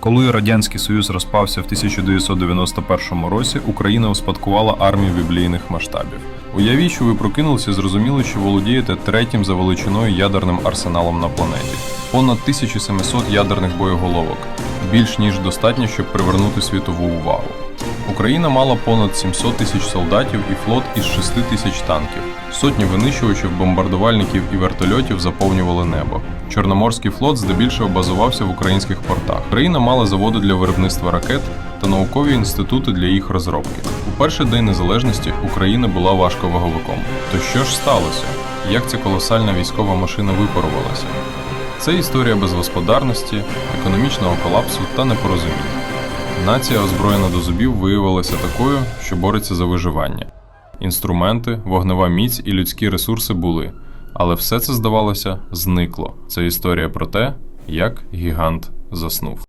Коли Радянський Союз розпався в 1991 році, Україна успадкувала армію біблійних масштабів. Уявіть, що ви прокинулися зрозуміли, що володієте третім за величиною ядерним арсеналом на планеті. Понад 1700 ядерних боєголовок, більш ніж достатньо, щоб привернути світову увагу. Україна мала понад 700 тисяч солдатів і флот із 6 тисяч танків. Сотні винищувачів, бомбардувальників і вертольотів заповнювали небо. Чорноморський флот здебільшого базувався в українських портах. Україна мала заводи для виробництва ракет та наукові інститути для їх розробки. У перший день незалежності Україна була важковаговиком. То що ж сталося? Як ця колосальна військова машина випарувалася? Це історія безгосподарності, економічного колапсу та непорозуміння. Нація, озброєна до зубів, виявилася такою, що бореться за виживання. Інструменти, вогнева міць і людські ресурси були, але все це, здавалося, зникло. Це історія про те, як гігант заснув.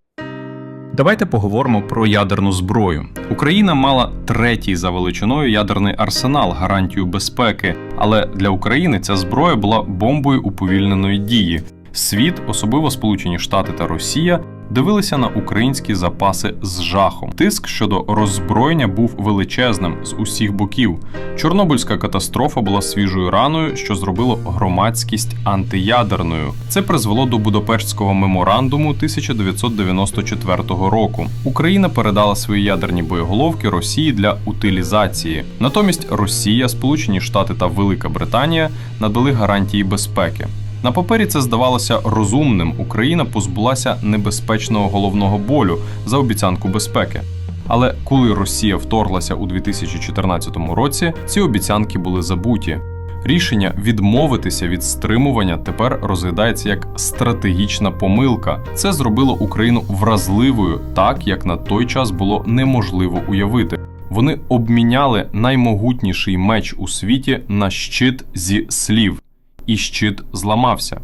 Давайте поговоримо про ядерну зброю. Україна мала третій за величиною ядерний арсенал, гарантію безпеки. Але для України ця зброя була бомбою уповільненої дії. Світ, особливо Сполучені Штати та Росія, дивилися на українські запаси з жахом. Тиск щодо роззброєння був величезним з усіх боків. Чорнобильська катастрофа була свіжою раною, що зробило громадськість антиядерною. Це призвело до Будапештського меморандуму 1994 року. Україна передала свої ядерні боєголовки Росії для утилізації. Натомість Росія, Сполучені Штати та Велика Британія надали гарантії безпеки. На папері це здавалося розумним. Україна позбулася небезпечного головного болю за обіцянку безпеки. Але коли Росія вторглася у 2014 році, ці обіцянки були забуті. Рішення відмовитися від стримування тепер розглядається як стратегічна помилка. Це зробило Україну вразливою, так як на той час було неможливо уявити. Вони обміняли наймогутніший меч у світі на щит зі слів, і щит зламався.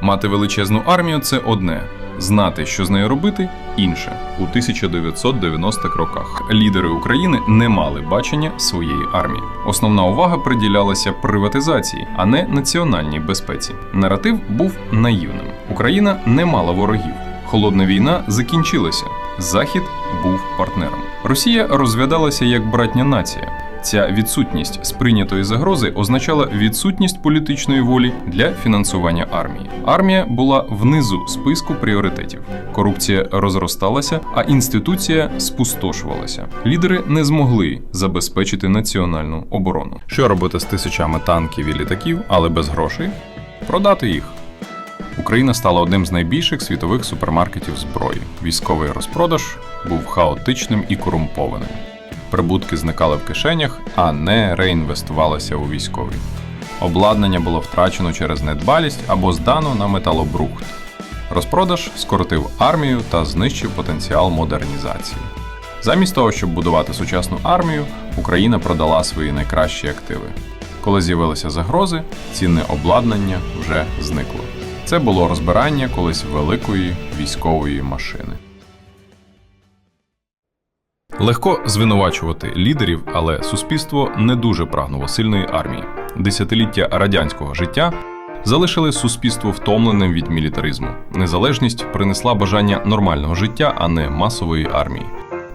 Мати величезну армію це одне. Знати, що з нею робити, інше. У 1990-х роках лідери України не мали бачення своєї армії. Основна увага приділялася приватизації, а не національній безпеці. Наратив був наївним. Україна не мала ворогів. Холодна війна закінчилася. Захід був партнером. Росія розглядалася як братня нація. Ця відсутність сприйнятої загрози означала відсутність політичної волі для фінансування армії. Армія була внизу списку пріоритетів. Корупція розросталася, а інституція спустошувалася. Лідери не змогли забезпечити національну оборону. Що робити з тисячами танків і літаків, але без грошей? Продати їх. Україна стала одним з найбільших світових супермаркетів зброї. Військовий розпродаж був хаотичним і корумпованим. Прибутки зникали в кишенях, а не реінвестувалися у військові. Обладнання було втрачено через недбалість або здано на металобрухт. Розпродаж скоротив армію та знищив потенціал модернізації. Замість того, щоб будувати сучасну армію, Україна продала свої найкращі активи. Коли з'явилися загрози, цінне обладнання вже зникло. Це було розбирання колись великої військової машини. Легко звинувачувати лідерів, але суспільство не дуже прагнуло сильної армії. Десятиліття радянського життя залишили суспільство втомленим від мілітаризму. Незалежність принесла бажання нормального життя, а не масової армії.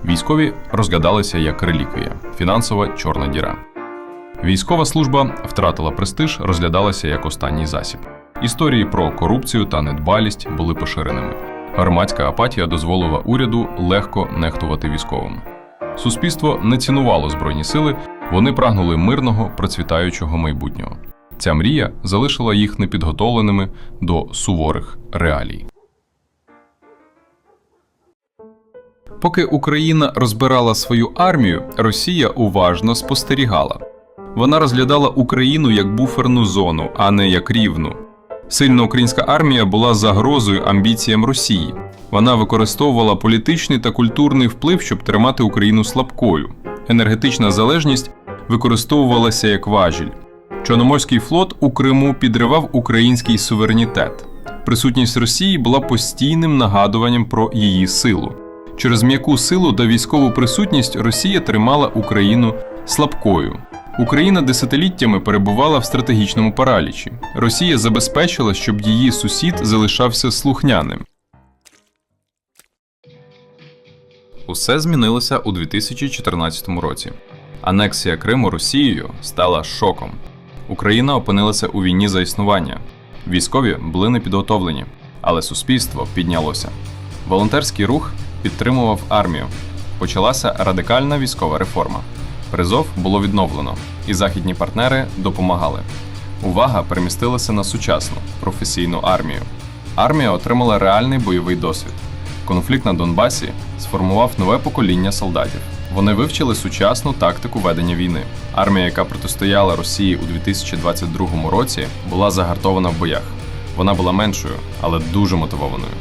Військові розглядалися як реліквія, фінансова чорна діра. Військова служба втратила престиж, розглядалася як останній засіб. Історії про корупцію та недбалість були поширеними. Громадська апатія дозволила уряду легко нехтувати військовими. Суспільство не цінувало збройні сили, вони прагнули мирного, процвітаючого майбутнього. Ця мрія залишила їх непідготовленими до суворих реалій. Поки Україна розбирала свою армію, Росія уважно спостерігала. Вона розглядала Україну як буферну зону, а не як рівну. Сильна українська армія була загрозою амбіціям Росії. Вона використовувала політичний та культурний вплив, щоб тримати Україну слабкою. Енергетична залежність використовувалася як важіль. Чорноморський флот у Криму підривав український суверенітет. Присутність Росії була постійним нагадуванням про її силу. Через м'яку силу та військову присутність Росія тримала Україну слабкою. Україна десятиліттями перебувала в стратегічному паралічі. Росія забезпечила, щоб її сусід залишався слухняним. Усе змінилося у 2014 році. Анексія Криму Росією стала шоком. Україна опинилася у війні за існування. Військові були непідготовлені, але суспільство піднялося. Волонтерський рух підтримував армію. Почалася радикальна військова реформа. Призов було відновлено, і західні партнери допомагали. Увага перемістилася на сучасну професійну армію. Армія отримала реальний бойовий досвід. Конфлікт на Донбасі сформував нове покоління солдатів. Вони вивчили сучасну тактику ведення війни. Армія, яка протистояла Росії у 2022 році, була загартована в боях. Вона була меншою, але дуже мотивованою.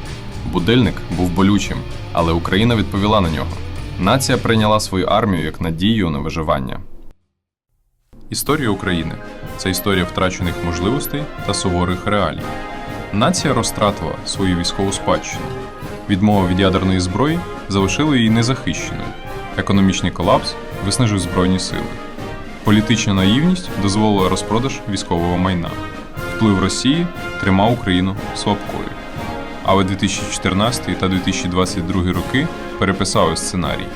Будильник був болючим, але Україна відповіла на нього. Нація прийняла свою армію як надію на виживання. Історія України це історія втрачених можливостей та суворих реалій. Нація розтратила свою військову спадщину. Відмова від ядерної зброї залишила її незахищеною. Економічний колапс виснажив збройні сили. Політична наївність дозволила розпродаж військового майна. Вплив Росії тримав Україну слабкою. Але 2014 та 2022 роки переписали сценарій.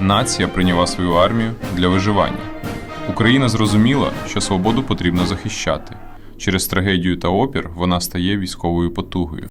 Нація прийняла свою армію для виживання. Україна зрозуміла, що свободу потрібно захищати. Через трагедію та опір вона стає військовою потугою.